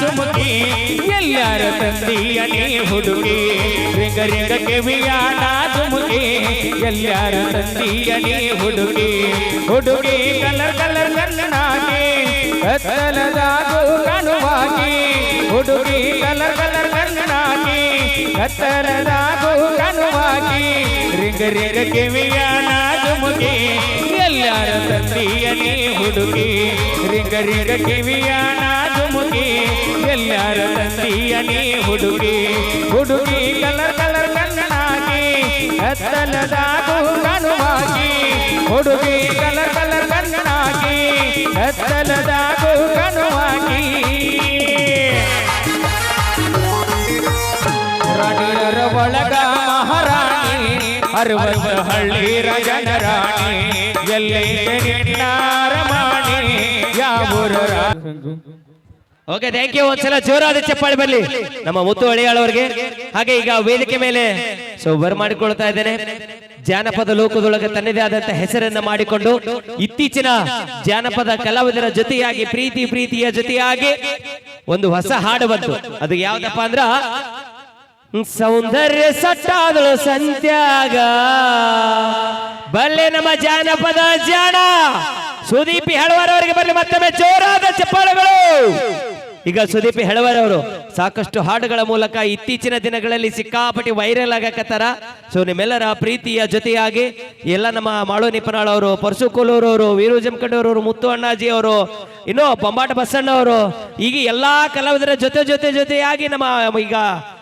ಜುಮುಕಿ. ಎಲ್ಲರ ತಂದೆಯ ಹುಡುಗಿ. ರಿಂಗರಿಂಗ ರಿಂಗ ಕಿವಿಯಾಣ ಜುಮುಕಿ. ಎಲ್ಲರ ತಂದೆಯ ಹುಡುಗಿ. ಹುಡುಗಿ ಕಲರ್ ಕಲರ್ ಕಲ್ಲನಾಗಿ ಕತ್ತಲದಾಗು ಕಣುವಾಗಿ. ಹುಡುಗಿ ಕಲರ್ ಕಲರ್ ಕತ್ತಲದಾಗು ಕನುವಾಗಿ ರಿಂಗ ರಿಂಗ ಕಿವಿಯಾಣ ಮುಗಿ, ಎಲ್ಲರ ನೀ ಹುಡುಗಿ. ರಿಂಗ ರಿಂಗ ಕಿವಿಯಾಣ ಮುಗಿ, ಎಲ್ಲರ ನೀ ಹುಡುಗಿ. ಹುಡುಗಿ ಕಲರ್ ಕಲರ್ ಕಣ್ಣಾಗಿ, ಕತ್ತಲದಾಗು ಕನುವಾಗಿ ಹುಡುಗಿ ರಾಣಿಯರ ಒಳಗ ಮಹಾರಾಣಿ ಅರವತ್ತು ಹಳ್ಳಿ ರಾಣಿ, ಎಲ್ಲಿ ಯಾವೂರ ಓಕೆ ಥ್ಯಾಂಕ್ ಯು ಒಂದ್ಸಲ ಜೋರಾದ ಚಪ್ಪಾಳೆ ಬರ್ಲಿ ನಮ್ಮ ಮುತ್ತು ಅಳಿಯಾಳವರಿಗೆ. ಹಾಗೆ ಈಗ ವೇದಿಕೆ ಮೇಲೆ ಸೊ ಬರಮಾಡಿಕೊಳ್ತಾ ಇದ್ದೇನೆ. ಜಾನಪದ ಲೋಕದೊಳಗೆ ತನ್ನದೇ ಆದಂತ ಹೆಸರನ್ನ ಮಾಡಿಕೊಂಡು ಇತ್ತೀಚಿನ ಜಾನಪದ ಕಲಾವಿದರ ಜೊತೆಯಾಗಿ, ಪ್ರೀತಿ, ಪ್ರೀತಿಯ ಜೊತೆಯಾಗಿ ಒಂದು ಹೊಸ ಹಾಡು ಬಂತು. ಅದು ಯಾವ್ದಪ್ಪ ಅಂದ್ರ ಸೌಂದರ್ಯ ಸಟ್ಟಾದಳು ಸಂತ್ಯಾಗ. ಬಲ್ಲೆ ನಮ್ಮ ಜಾನಪದ ಜಾಣ. ಸುದೀಪ್ ಹೇಳುವರವರಿಗೆ ಬರಲಿ ಮತ್ತೊಮ್ಮೆ ಜೋರಾದ ಚಪ್ಪಾಳೆಗಳು. ಈಗ ಸುದೀಪ್ ಹೇಳುವರವರು ಸಾಕಷ್ಟು ಹಾಡುಗಳ ಮೂಲಕ ಇತ್ತೀಚಿನ ದಿನಗಳಲ್ಲಿ ಸಿಕ್ಕಾಪಟ್ಟಿ ವೈರಲ್ ಆಗಕತ್ತಾರ. ಸೊ ನಿಮ್ಮೆಲ್ಲರ ಪ್ರೀತಿಯ ಜೊತೆಯಾಗಿ ಎಲ್ಲ ನಮ್ಮ ಮಾಳು ನಿಪನಾಳ್ ಅವರು ಪರಶು ಕೋಲೂರು ಅವರು ವೀರು ಅವರು, ಮುತ್ತು ಅಣ್ಣಾಜಿ ಅವರು, ಇನ್ನು ಬೊಂಬಾಟ ಬಸಣ್ಣ ಅವರು ಈಗ ಎಲ್ಲಾ ಕಲಾವಿದರ ಜೊತೆ ಜೊತೆ ಜೊತೆಯಾಗಿ ನಮ್ಮ ಈಗ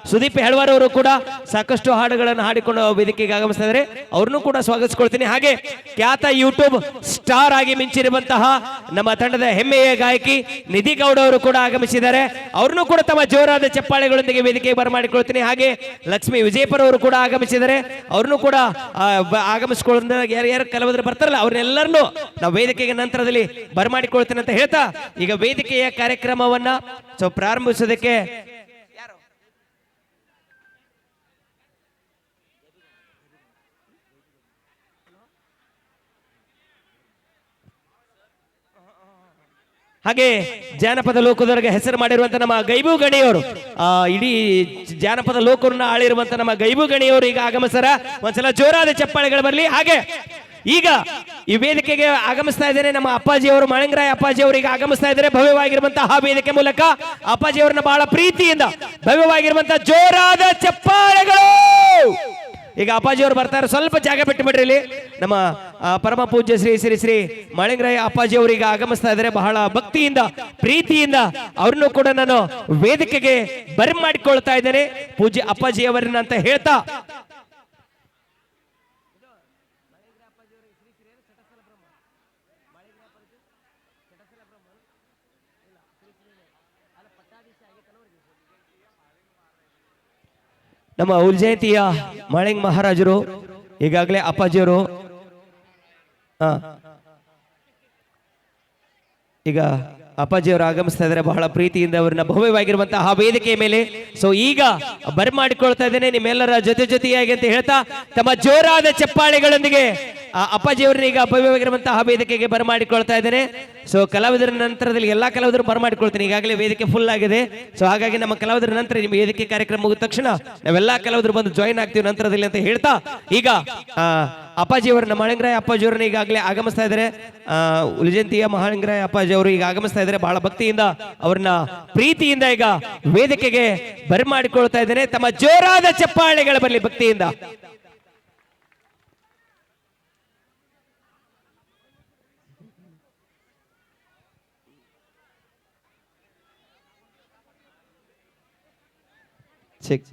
ಸುದೀಪ್ ಹೆಳ್ವಾರ್ ಅವರು ಕೂಡ ಸಾಕಷ್ಟು ಹಾಡುಗಳನ್ನು ಹಾಡಿಕೊಂಡು ವೇದಿಕೆಗೆ ಆಗಮಿಸ್ತಾ ಇದ್ದಾರೆ. ಅವ್ರನ್ನೂ ಕೂಡ ಸ್ವಾಗತಿಸ್ಕೊಳ್ತೀನಿ. ಹಾಗೆ ಖ್ಯಾತ ಯೂಟ್ಯೂಬ್ ಸ್ಟಾರ್ ಆಗಿ ಮಿಂಚಿರುವಂತಹ ನಮ್ಮ ತಂಡದ ಹೆಮ್ಮೆಯ ಗಾಯಕಿ ನಿಧಿ ಗೌಡ ಅವರು ಕೂಡ ಆಗಮಿಸಿದ್ದಾರೆ. ಅವ್ರನ್ನೂ ಕೂಡ ತಮ್ಮ ಜೋರಾದ ಚಪ್ಪಾಳೆಗಳೊಂದಿಗೆ ವೇದಿಕೆಗೆ ಬರಮಾಡಿಕೊಳ್ತೀನಿ ಹಾಗೆ ಲಕ್ಷ್ಮಿ ವಿಜಯಪುರ ಅವರು ಕೂಡ ಆಗಮಿಸಿದ್ದಾರೆ. ಅವ್ರನ್ನು ಕೂಡ ಆ, ಬ- ಆಗಮಿಸ್ಕೊಳ್ಳೋದ್ರ ಯಾರು ಯಾರು ಕಲಾವಿದರು ಬರ್ತಾರಲ್ಲ ಅವ್ರನ್ನೆಲ್ಲರನ್ನು ನಾವು ವೇದಿಕೆಗೆ ನಂತರದಲ್ಲಿ ಬರಮಾಡಿಕೊಳ್ತೀನಿ ಅಂತ ಹೇಳ್ತಾ ಈಗ ವೇದಿಕೆಯ ಕಾರ್ಯಕ್ರಮವನ್ನ ಸೊ ಪ್ರಾರಂಭಿಸೋದಕ್ಕೆ ಹಾಗೆ ಜಾನಪದ ಲೋಕದವರಿಗೆ ಹೆಸರು ಮಾಡಿರುವಂತ ನಮ್ಮ ಗೈಬು ಗಣಿಯವರು. ಆ, ಇಡೀ ಜಾನಪದ ಲೋಕವನ್ನ ಆಳಿರುವಂತ ನಮ್ಮ ಗೈಬು ಗಣಿಯವರು ಈಗ ಆಗಮಿಸರ ಒಂದ್ಸಲ ಜೋರಾದ ಚಪ್ಪಾಳೆಗಳು ಬರಲಿ. ಹಾಗೆ ಈಗ ಈ ವೇದಿಕೆಗೆ ಆಗಮಿಸ್ತಾ ಇದ್ದಾರೆ ನಮ್ಮ ಅಪ್ಪಾಜಿ ಅವರು, ಮಾಳಿಂಗರಾಯ ಅಪ್ಪಾಜಿ ಅವರು ಈಗ ಆಗಮಿಸ್ತಾ ಇದ್ದಾರೆ. ಭವ್ಯವಾಗಿರುವಂತಹ ವೇದಿಕೆ ಮೂಲಕ ಅಪ್ಪಾಜಿ ಅವರನ್ನ ಬಹಳ ಪ್ರೀತಿಯಿಂದ ಭವ್ಯವಾಗಿರುವಂತಹ ಜೋರಾದ ಚಪ್ಪಾಳೆಗಳು. ಈಗ ಅಪ್ಪಾಜಿ ಅವರು ಬರ್ತಾರೆ. ಸ್ವಲ್ಪ ಜಾಗ ಬಿಟ್ಟು ಬಿಡ್ರಿ ಇಲ್ಲಿ. ನಮ್ಮ ಪರಮ ಪೂಜ್ಯ ಶ್ರೀ ಶ್ರೀ ಶ್ರೀ ಮಾಳಿಂಗರಾಯ ಅಪ್ಪಾಜಿ ಅವರಿಗೆ ಆಗಮಿಸ್ತಾ ಇದ್ದಾರೆ. ಬಹಳ ಭಕ್ತಿಯಿಂದ, ಪ್ರೀತಿಯಿಂದ ಅವ್ರನ್ನು ಕೂಡ ನಾನು ವೇದಿಕೆಗೆ ಬರಿ ಮಾಡಿಕೊಳ್ತಾ ಇದ್ದೇನೆ. ಪೂಜ್ಯ ಅಪ್ಪಾಜಿ ಅವರನ್ನ ಅಂತ ಹೇಳ್ತಾ. ನಮ್ಮ ಉಲ್ಜಯಂತಿಯ ಮಳೆಂಗ್ ಮಹಾರಾಜರು, ಈಗಾಗಲೇ ಅಪ್ಪಾಜಿಯವರು ಈಗ ಅಪ್ಪಾಜಿಯವರು ಆಗಮಿಸ್ತಾ ಇದ್ದಾರೆ, ಬಹಳ ಪ್ರೀತಿಯಿಂದ ಅವರನ್ನ ಭವ್ಯವಾಗಿರುವಂತಹ ಆ ವೇದಿಕೆಯ ಮೇಲೆ. ಸೊ ಈಗ ಬರಮಾಡಿಕೊಳ್ತಾ ಇದ್ದೇನೆ, ನಿಮ್ಮೆಲ್ಲರ ಜೊತೆ ಜೊತೆಯಾಗಿ ಅಂತ ಹೇಳ್ತಾ, ತಮ್ಮ ಜೋರಾದ ಚಪ್ಪಾಳೆಗಳೊಂದಿಗೆ ಅಪ್ಪಾಜಿಯವರನ್ನ ಈಗ ಅಪವ್ಯವಾಗಿರುವಂತಹ ಆ ವೇದಿಕೆಗೆ ಬರಮಾಡಿಕೊಳ್ತಾ ಇದ್ದೇನೆ. ಸೊ ಕಲಾವಿದರ ನಂತರದಲ್ಲಿ ಎಲ್ಲಾ ಕಲಾವಿದರು ಬರಮಾಡಿಕೊಳ್ತೀನಿ. ಈಗಾಗಲೇ ವೇದಿಕೆ ಫುಲ್ ಆಗಿದೆ. ಸೊ ಹಾಗಾಗಿ ನಮ್ಮ ಕಲಾವಿದರ ನಂತರ ನಿಮ್ಮ ವೇದಿಕೆ ಕಾರ್ಯಕ್ರಮ ಮುಗಿದ ತಕ್ಷಣ ನಾವೆಲ್ಲಾ ಕಲಾವಿದರು ಬಂದು ಜಾಯಿನ್ ಆಗ್ತೀವಿ ನಂತರದಲ್ಲಿ ಅಂತ ಹೇಳ್ತಾ ಈಗ ಆ, ಅಪ್ಪಾಜಿಯವರನ್ನ ಮಹಾಲಿಂಗರಾಯ ಅಪ್ಪಾಜಿಯವರನ್ನ ಈಗಾಗಲೇ ಆಗಮಿಸ್ತಾ ಇದ್ದಾರೆ. ಆ, ಉಲಿಜಂತಿಯ ಮಹಾಲಿಂಗರಾಯ ಅಪ್ಪಾಜಿ ಅವರು ಈಗ ಆಗಮಿಸ್ತಾ ಇದ್ದಾರೆ. ಬಹಳ ಭಕ್ತಿಯಿಂದ ಅವ್ರನ್ನ ಪ್ರೀತಿಯಿಂದ ಈಗ ವೇದಿಕೆಗೆ ಬರಮಾಡಿಕೊಳ್ತಾ ಇದ್ದೇನೆ. ತಮ್ಮ ಜೋರಾದ ಚಪ್ಪಾಳೆಗಳ ಬರಲಿ ಭಕ್ತಿಯಿಂದ. ಚೆಕ್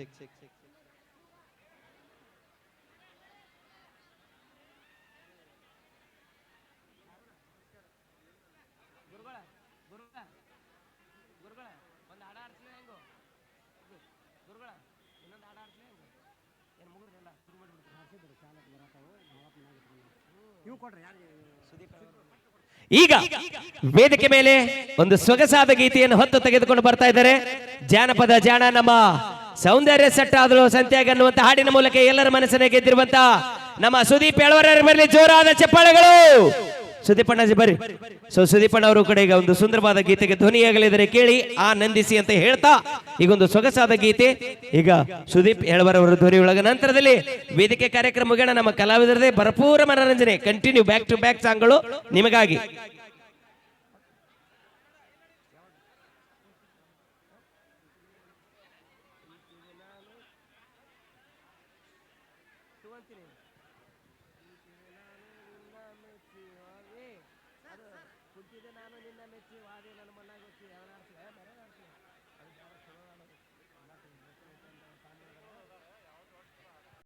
ಈಗ ವೇದಿಕೆ ಮೇಲೆ ಒಂದು ಸೊಗಸಾದ ಗೀತೆಯನ್ನು ಹೊತ್ತು ತೆಗೆದುಕೊಂಡು ಬರ್ತಾ ಇದ್ದಾರೆ. ಜಾನಪದ ಜಾಣ ನಮ್ಮ ಸೌಂದರ್ಯ ಸೆಟ್ ಆದಳು ಸಂತ್ಯಾಗ ಅನ್ನುವಂತ ಹಾಡಿನ ಮೂಲಕ ಎಲ್ಲರ ಮನಸ್ಸನ್ನ ಗೆದ್ದಿರುವಂತ ನಮ್ಮ ಸುದೀಪ್ ಎಳವರ ಮೇಲೆ ಜೋರಾದ ಚಪ್ಪಾಳೆಗಳು. ಸುದೀಪಣ್ಣಜಿ ಬರ್ರಿ. ಸೊ ಸುದೀಪಣ್ಣ ಅವರು ಕೂಡ ಈಗ ಒಂದು ಸುಂದರವಾದ ಗೀತೆಗೆ ಧ್ವನಿಯಾಗಲಿದ್ದರೆ ಕೇಳಿ ಆನಂದಿಸಿ ಅಂತ ಹೇಳ್ತಾ ಈಗ ಒಂದು ಸೊಗಸಾದ ಗೀತೆ. ಈಗ ಸುದೀಪ್ ಹೆಳವರ್ ಅವರ ಧ್ವನಿ ಒಳಗ ನಂತರದಲ್ಲಿ ವೇದಿಕೆ ಕಾರ್ಯಕ್ರಮ ಮುಗಿಯೋಣ ನಮ್ಮ ಕಲಾವಿದರದೇ ಭರಪೂರ ಮನರಂಜನೆ ಕಂಟಿನ್ಯೂ ಬ್ಯಾಕ್ ಟು ಬ್ಯಾಕ್ ಸಾಂಗ್ಗಳು ನಿಮಗಾಗಿ. ಹೇಳ್ತೀನಿ ಮೆಚ್ಚಿ ಅದು ಕುಂತಿದ್ದೆ ನಾನು ನಿನ್ನ ಮೆಚ್ಚಿ ಹೋದೆ ನನ್ನ ಮನಾಗ ಗೊತ್ತಿ ಯಾವ